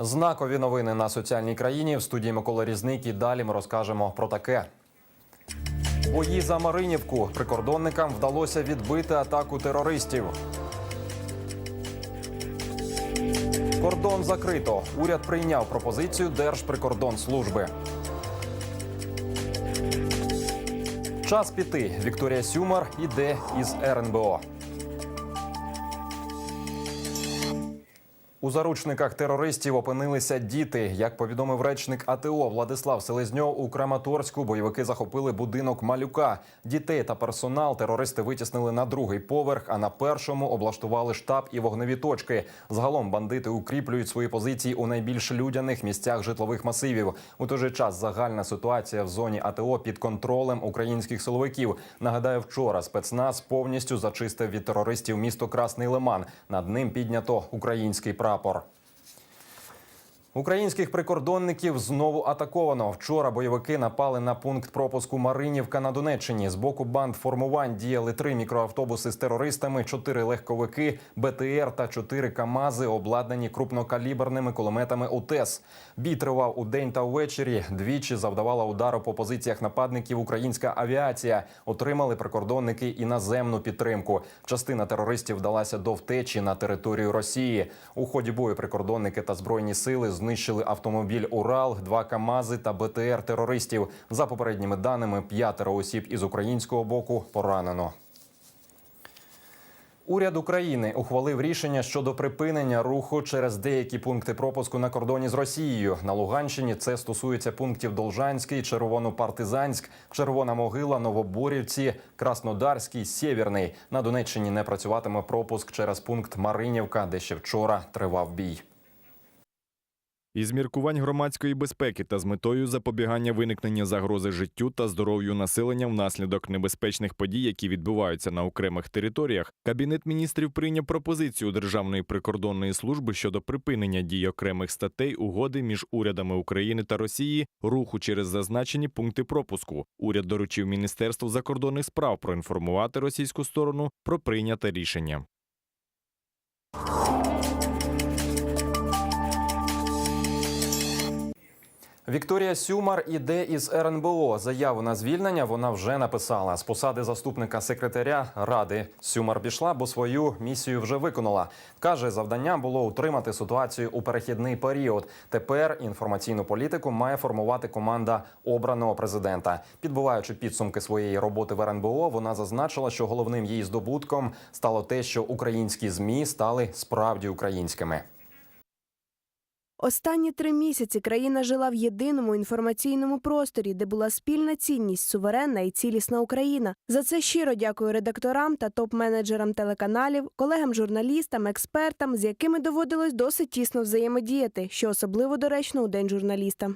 Знакові новини на соціальній країні в студії Микола Різник. І далі ми розкажемо про таке. Бої за Маринівку прикордонникам вдалося відбити атаку терористів. Кордон закрито. Уряд прийняв пропозицію Держприкордонслужби. Час піти. Вікторія Сюмар іде із РНБО. У заручниках терористів опинилися діти. Як повідомив речник АТО Владислав Селезньов, у Краматорську бойовики захопили будинок малюка. Дітей та персонал терористи витіснили на другий поверх, а на першому облаштували штаб і вогневі точки. Загалом бандити укріплюють свої позиції у найбільш людяних місцях житлових масивів. У той же час загальна ситуація в зоні АТО під контролем українських силовиків. Нагадаю, вчора спецназ повністю зачистив від терористів місто Красний Лиман. Над ним піднято український прапор. Oraporkka. Українських прикордонників знову атаковано. Вчора бойовики напали на пункт пропуску Маринівка на Донеччині. З боку банд формувань діяли три мікроавтобуси з терористами, чотири легковики, БТР та чотири КАМАЗи, обладнані крупнокаліберними кулеметами УТЕС. Бій тривав у день та ввечері. Двічі завдавала удару по позиціях нападників українська авіація. Отримали прикордонники і наземну підтримку. Частина терористів вдалася до втечі на територію Росії. У ході бою прикордонники та збройні сили знищили автомобіль Урал, два КАМАЗи та БТР терористів. За попередніми даними, п'ятеро осіб із українського боку поранено. Уряд України ухвалив рішення щодо припинення руху через деякі пункти пропуску на кордоні з Росією. На Луганщині це стосується пунктів Должанський, Червонопартизанськ, Червона Могила, Новоборівці, Краснодарський, Сєвєрний. На Донеччині не працюватиме пропуск через пункт Маринівка, де ще вчора тривав бій. Із міркувань громадської безпеки та з метою запобігання виникнення загрози життю та здоров'ю населення внаслідок небезпечних подій, які відбуваються на окремих територіях, кабінет міністрів прийняв пропозицію Державної прикордонної служби щодо припинення дій окремих статей угоди між урядами України та Росії руху через зазначені пункти пропуску. Уряд доручив Міністерству закордонних справ проінформувати російську сторону про прийняте рішення. Вікторія Сюмар іде із РНБО. Заяву на звільнення вона вже написала. З посади заступника секретаря ради Сюмар пішла, бо свою місію вже виконала. Каже, завдання було утримати ситуацію у перехідний період. Тепер інформаційну політику має формувати команда обраного президента. Підбиваючи підсумки своєї роботи в РНБО, вона зазначила, що головним її здобутком стало те, що українські змі стали справді українськими. Останні три місяці країна жила в єдиному інформаційному просторі, де була спільна цінність, суверенна і цілісна Україна. За це щиро дякую редакторам та топ-менеджерам телеканалів, колегам-журналістам, експертам, з якими доводилось досить тісно взаємодіяти, що особливо доречно у день журналіста.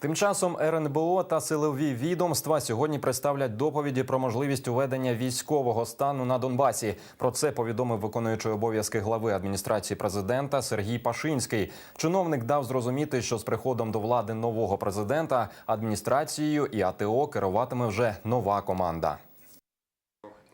Тим часом РНБО та силові відомства сьогодні представлять доповіді про можливість уведення військового стану на Донбасі. Про це повідомив виконуючий обов'язки глави адміністрації президента Сергій Пашинський. Чиновник дав зрозуміти, що з приходом до влади нового президента адміністрацією і АТО керуватиме вже нова команда.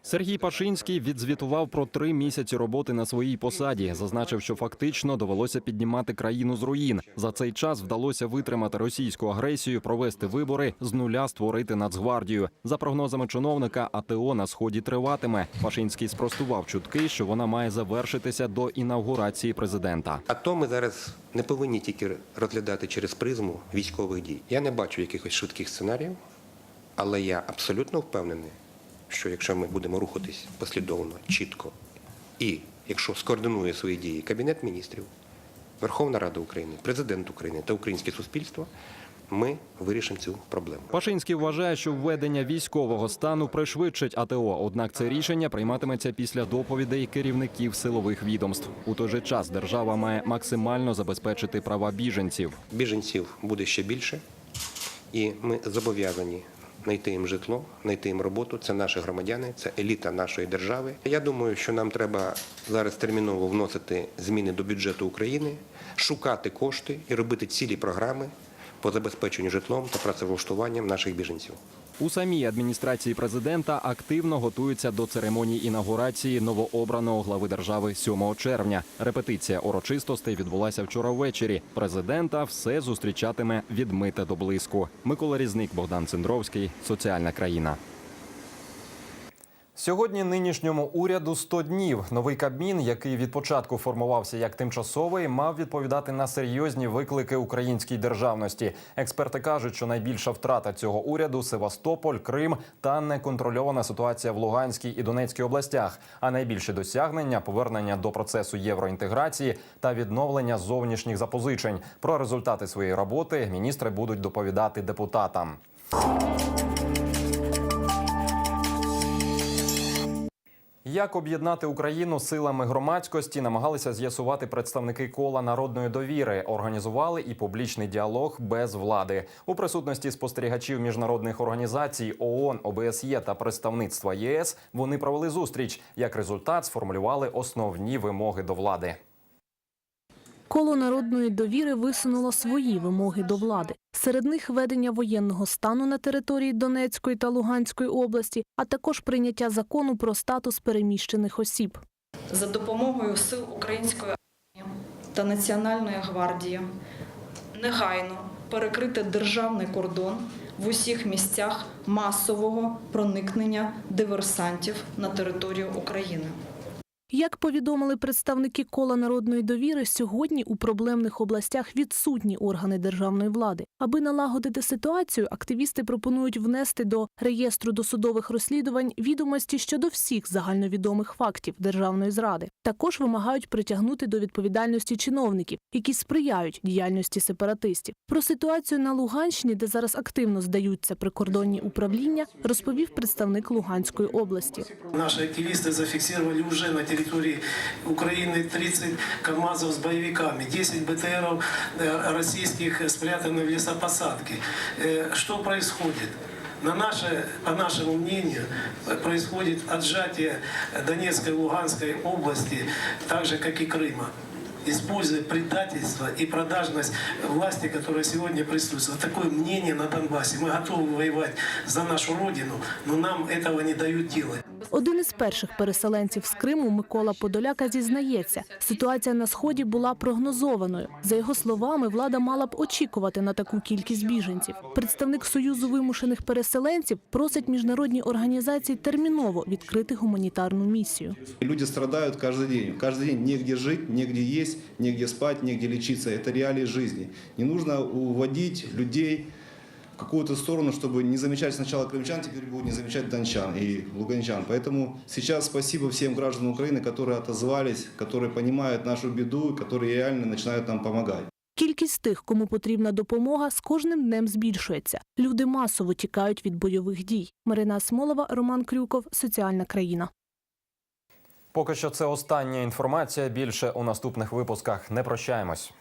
Сергій Пашинський відзвітував про три місяці роботи на своїй посаді. Зазначив, що фактично довелося піднімати країну з руїн. За цей час вдалося витримати російську агресію, провести вибори, з нуля створити Нацгвардію. За прогнозами чиновника, АТО на сході триватиме. Пашинський спростував чутки, що вона має завершитися до інавгурації президента. А то ми зараз не повинні тільки розглядати через призму військових дій. Я не бачу якихось швидких сценаріїв, але я абсолютно впевнений, що якщо ми будемо рухатись послідовно, чітко, і якщо скоординує свої дії Кабінет міністрів, Верховна Рада України, Президент України та українське суспільство, ми вирішимо цю проблему. Пашинський вважає, що введення військового стану пришвидшить АТО. Однак це рішення прийматиметься після доповідей керівників силових відомств. У той же час держава має максимально забезпечити права біженців. Біженців буде ще більше, і ми зобов'язані знайти їм житло, знайти їм роботу. Це наші громадяни, це еліта нашої держави. Я думаю, що нам треба зараз терміново вносити зміни до бюджету України, шукати кошти і робити цілі програми по забезпеченню житлом та працевлаштуванням наших біженців. У самій адміністрації президента активно готуються до церемонії інаугурації новообраного глави держави 7 червня. Репетиція урочистостей відбулася вчора ввечері. Президента все зустрічатиме відмите до блиску. Микола Різник, Богдан Цендровський. Соціальна країна. Сьогодні нинішньому уряду 100 днів. Новий кабмін, який від початку формувався як тимчасовий, мав відповідати на серйозні виклики українській державності. Експерти кажуть, що найбільша втрата цього уряду Севастополь, Крим та неконтрольована ситуація в Луганській і Донецькій областях. А найбільші досягнення повернення до процесу євроінтеграції та відновлення зовнішніх запозичень. Про результати своєї роботи міністри будуть доповідати депутатам. Як об'єднати Україну силами громадськості, намагалися з'ясувати представники кола народної довіри. Організували і публічний діалог без влади у присутності спостерігачів міжнародних організацій ООН, ОБСЄ та представництва ЄС. Вони провели зустріч. Як результат, сформулювали основні вимоги до влади. Коло народної довіри висунуло свої вимоги до влади. Серед них ведення воєнного стану на території Донецької та Луганської області, а також прийняття закону про статус переміщених осіб. за допомогою сил української армії та Національної гвардії негайно перекрити державний кордон в усіх місцях масового проникнення диверсантів на територію України. Як повідомили представники кола народної довіри, сьогодні у проблемних областях відсутні органи державної влади. Аби налагодити ситуацію, активісти пропонують внести до реєстру досудових розслідувань відомості щодо всіх загальновідомих фактів державної зради. Також вимагають притягнути до відповідальності чиновників, які сприяють діяльності сепаратистів. Про ситуацію на Луганщині, де зараз активно здаються прикордонні управління, розповів представник Луганської області. Наши активисты зафиксировали уже на территории Украины 30 КАМАЗов с боевиками, 10 БТРов э, российских спрятаны в лесопосадке. Э, Что происходит? На наше, по нашему мнению, э, происходит отжатие Донецкой и Луганской области, так же, как и Крыма используя предательство и продажность власти, которая сегодня присутствует. Вот такое мнение на Донбассе. Мы готовы воевать за нашу родину, но нам этого не дают делать. Один із перших переселенців з Криму Микола Подоляка зізнається, ситуація на сході була прогнозованою. За його словами, влада мала б очікувати на таку кількість біженців. Представник союзу вимушених переселенців просить міжнародні організації терміново відкрити гуманітарну місію. Люди страдают каждый день. Каждый день негде жить, негде есть, негде спать, негде лечиться. Это реалии жизни. Не нужно уводить людей в какую-то сторону, чтобы не замечать сначала крымчан, теперь будут не замечать дончан и луганчан. Поэтому сейчас спасибо всем гражданам Украины, которые отозвались, которые понимают нашу беду, которые реально начинают нам помогать. Кількість тих, кому потрібна допомога, з кожним днем збільшується. Люди масово тікають від бойових дій. Марина Смолова, Роман Крюков, Соціальна країна. Поки що це остання інформація. Більше у наступних випусках не прощаємось.